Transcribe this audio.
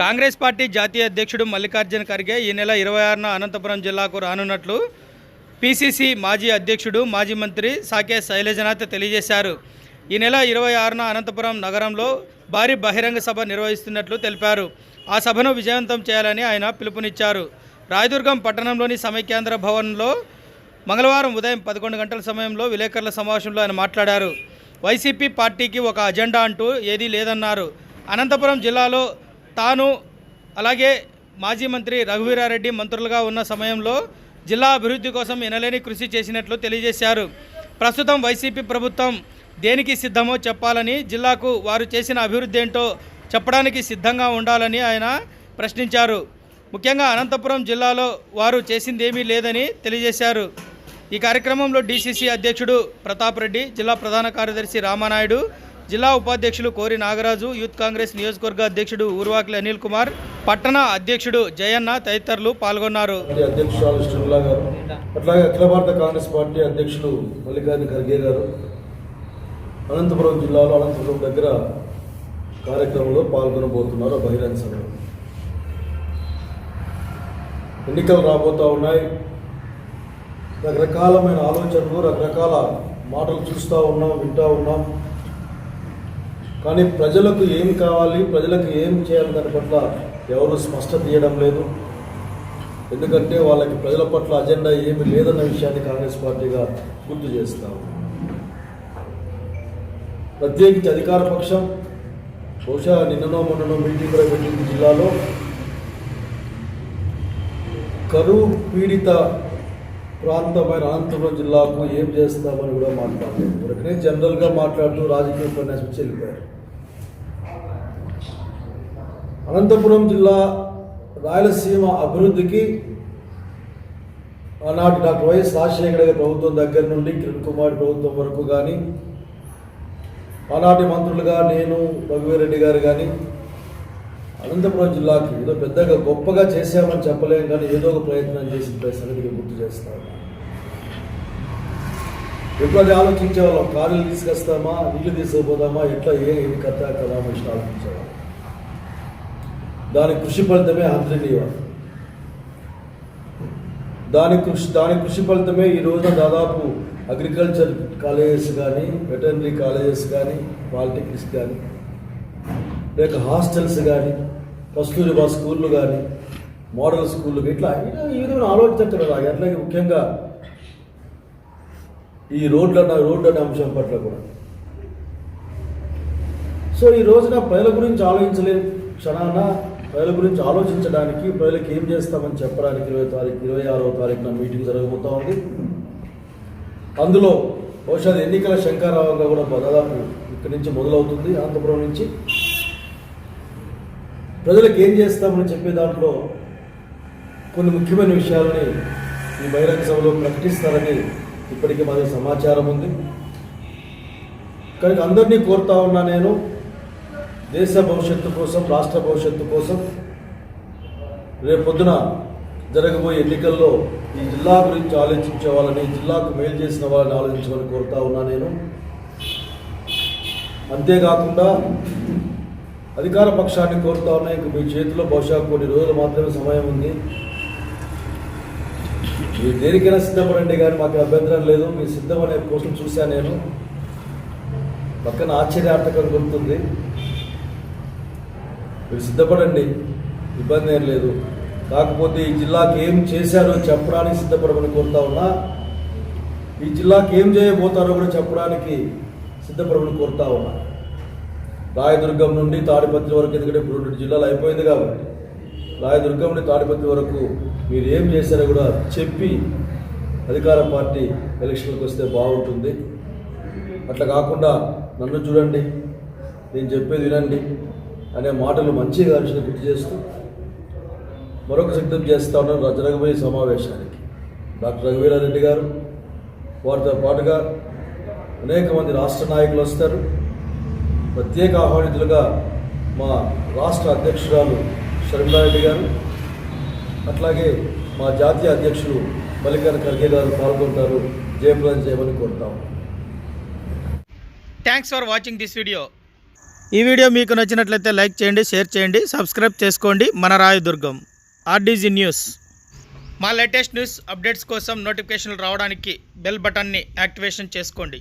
Congress party జాతీయ అధ్యక్షుడు మల్లికార్జున ఖర్గే ఈ నెల ఇరవై ఆరున అనంతపురం జిల్లాకు రానున్నట్లు పిసిసి మాజీ అధ్యక్షుడు మాజీ మంత్రి సాకే శైలజనాథ్ తెలియజేశారు. ఈ నెల ఇరవై ఆరున అనంతపురం నగరంలో భారీ బహిరంగ సభ నిర్వహిస్తున్నట్లు తెలిపారు. ఆ సభను విజయవంతం చేయాలని ఆయన పిలుపునిచ్చారు. రాయదుర్గం పట్టణంలోని సమైక్యాంధ్ర భవన్లో మంగళవారం ఉదయం పదకొండు గంటల సమయంలో విలేకరుల సమావేశంలో ఆయన మాట్లాడారు. వైసీపీ పార్టీకి ఒక అజెండా అంటూ ఏదీ లేదన్నారు. అనంతపురం జిల్లాలో తాను అలాగే మాజీ మంత్రి రఘువీరారెడ్డి మంత్రులుగా ఉన్న సమయంలో జిల్లా అభివృద్ధి కోసం ఎనలేని కృషి చేసినట్లు తెలియజేశారు. ప్రస్తుతం వైసీపీ ప్రభుత్వం దేనికి సిద్ధమో చెప్పాలని జిల్లాకు వారు చేసిన అభివృద్ధి ఏంటో చెప్పడానికి సిద్ధంగా ఉండాలని ఆయన ప్రశ్నించారు. ముఖ్యంగా అనంతపురం జిల్లాలో వారు చేసిందేమీ లేదని తెలియజేశారు. ఈ కార్యక్రమంలో డీసీసీ అధ్యక్షుడు ప్రతాప్ రెడ్డి జిల్లా ప్రధాన కార్యదర్శి రామానాయుడు జిల్లా ఉపాధ్యక్షులు కోరి నాగరాజు యూత్ కాంగ్రెస్ నియోజకవర్గ అధ్యక్షుడు ఊర్వాకిలి అనిల్ కుమార్ పట్టణ అధ్యక్షుడు జయన్న తదితరులు పాల్గొన్నారు. అట్లాగే అఖిల భారత కాంగ్రెస్ పార్టీ అధ్యక్షులు మల్లికార్జున ఖర్గే గారు అనంతపురం జిల్లాలో అనంతపురం దగ్గర కార్యక్రమంలో పాల్గొనబోతున్నారు బహిరంగ సభలో. ఎన్నికలు రాబోతూ ఉన్నాయి. రకరకాలమైన ఆలోచనలు రకరకాల మాటలు చూస్తూ ఉన్నాం వింటూ ఉన్నాం. కానీ ప్రజలకు ఏం కావాలి ప్రజలకు ఏం చేయాలి దాని పట్ల ఎవరు స్పష్టత ఇవ్వడం లేదు. ఎందుకంటే వాళ్ళకి ప్రజల పట్ల అజెండా ఏమి లేదన్న విషయాన్ని కాంగ్రెస్ పార్టీగా గుర్తు చేస్తాం ప్రత్యేకించి అధికార పక్షం బహుశా నిన్ననో మొన్ననో మీటింగ్ కూడా పెట్టింది జిల్లాలో. కరువు పీడిత ప్రాంతమైన అనంతపురం జిల్లాకు ఏం చేస్తామని కూడా మాట్లాడలేదు. ఇక్కడే జనరల్గా మాట్లాడుతూ రాజకీయ ఉపన్యాసం వచ్చి వెళ్ళిపోయారు. అనంతపురం జిల్లా రాయలసీమ అభివృద్ధికి ఆనాటి డాక్టర్ వైఎస్ రాజశేఖర గారి ప్రభుత్వం దగ్గర నుండి కిరణ్ కుమార్ ప్రభుత్వం వరకు కానీ ఆనాటి మంత్రులుగా నేను రఘువీరెడ్డి గారు కానీ అనంతపురం జిల్లాకి ఏదో పెద్దగా గొప్పగా చేశామని చెప్పలేం కానీ ఏదో ఒక ప్రయత్నం చేసిన సంగతికి గుర్తు చేస్తాను ఎప్పుడు అది ఆలోచించే వాళ్ళం కార్లు తీసుకొస్తామా? నీళ్ళు తీసుకుపోదామా? ఎట్లా? ఏ ఇది కథ? కదా విషయం ఆలోచించేవాళ్ళం. దాని కృషి ఫలితమే ఆంధ్రనీయం దాని కృషి దాని కృషి ఫలితమే ఈ రోజున దాదాపు అగ్రికల్చర్ కాలేజెస్ కానీ వెటర్నరీ కాలేజెస్ కానీ పాలిటెక్నిక్స్ కానీ లేక హాస్టల్స్ కానీ కస్తూరిబా స్కూళ్ళు కానీ మోడల్ స్కూళ్ళు ఇట్లా ఈ విధమైన కదా అట్లాగే ముఖ్యంగా ఈ రోడ్ల రోడ్ల అంశం పట్ల కూడా. సో ఈ రోజున ప్రజల గురించి ఆలోచించలేని క్షణాన ప్రజల గురించి ఆలోచించడానికి ప్రజలకు ఏం చేస్తామని చెప్పడానికి ఇరవై తారీఖు ఇరవై ఆరవ తారీఖున మీటింగ్ జరగబోతా ఉంది. అందులో బహుశా ఎన్నికల శంకారావంగా కూడా దాదాపు ఇక్కడి నుంచి మొదలవుతుంది అనంతపురం నుంచి. ప్రజలకు ఏం చేస్తామని చెప్పే దాంట్లో కొన్ని ముఖ్యమైన విషయాలని ఈ బహిరంగ సభలో ప్రకటిస్తారని ఇప్పటికీ మాది సమాచారం ఉంది. కనుక అందరినీ కోరుతా ఉన్నా నేను దేశ భవిష్యత్తు కోసం రాష్ట్ర భవిష్యత్తు కోసం రేపు పొద్దున జరగబోయే ఎన్నికల్లో ఈ జిల్లా గురించి ఆలోచించే వాళ్ళని జిల్లాకు మేలు చేసిన వాళ్ళని ఆలోచించమని కోరుతా ఉన్నా నేను. అంతేకాకుండా అధికార పక్షాన్ని కోరుతా ఉన్నాయి ఇంక మీ చేతిలో బహుశా కొన్ని రోజులు మాత్రమే సమయం ఉంది. మీరు దేనికైనా సిద్ధపడండి కానీ మాకు అభ్యంతరం లేదు. మీరు సిద్ధం అనే కోసం చూశాను నేను. పక్కన ఆశ్చర్యార్థకం గుర్తుంది. మీరు సిద్ధపడండి. ఇబ్బంది ఏం లేదు. కాకపోతే ఈ జిల్లాకి ఏం చేశారో చెప్పడానికి సిద్ధపడమని కోరుతా ఉన్నా. ఈ జిల్లాకి ఏం చేయబోతారో కూడా చెప్పడానికి సిద్ధపడమని కోరుతా ఉన్నా. రాయదుర్గం నుండి తాడిపత్రి వరకు ఎందుకంటే ఇప్పుడు రెండు జిల్లాలు అయిపోయింది కాబట్టి. రాయదుర్గం నుండి తాడిపత్రి వరకు మీరు ఏం చేశారో కూడా చెప్పి అధికార పార్టీ ఎలక్షన్లకు వస్తే బాగుంటుంది. అట్లా కాకుండా నన్ను చూడండి నేను చెప్పేది వినండి అనే మాటలు మంచిగా అనిపించిన గుర్తు చేస్తూ మరొక సిద్ధం చేస్తా ఉన్నాను జరగబోయే సమావేశానికి. డాక్టర్ రఘువీరారెడ్డి గారు వారితో పాటుగా అనేక మంది రాష్ట్ర నాయకులు వస్తారు. ప్రత్యేక ఆహ్వానితులుగా మా రాష్ట్ర అధ్యక్షురాలు శర్మిలారెడ్డి గారు అట్లాగే మా జాతీయ అధ్యక్షులు మల్లికార్ ఖర్గే గారు పాల్గొంటారు. జయప్రదం చేయమని కోరుతాం. Thanks for watching this video ఈ వీడియో మీకు నచ్చినట్లయితే లైక్ చేయండి షేర్ చేయండి సబ్స్క్రైబ్ చేసుకోండి. మన రాయదుర్గం ఆర్డీజీ న్యూస్. మా లేటెస్ట్ న్యూస్ అప్డేట్స్ కోసం నోటిఫికేషన్లు రావడానికి బెల్ బటన్ని యాక్టివేషన్ చేసుకోండి.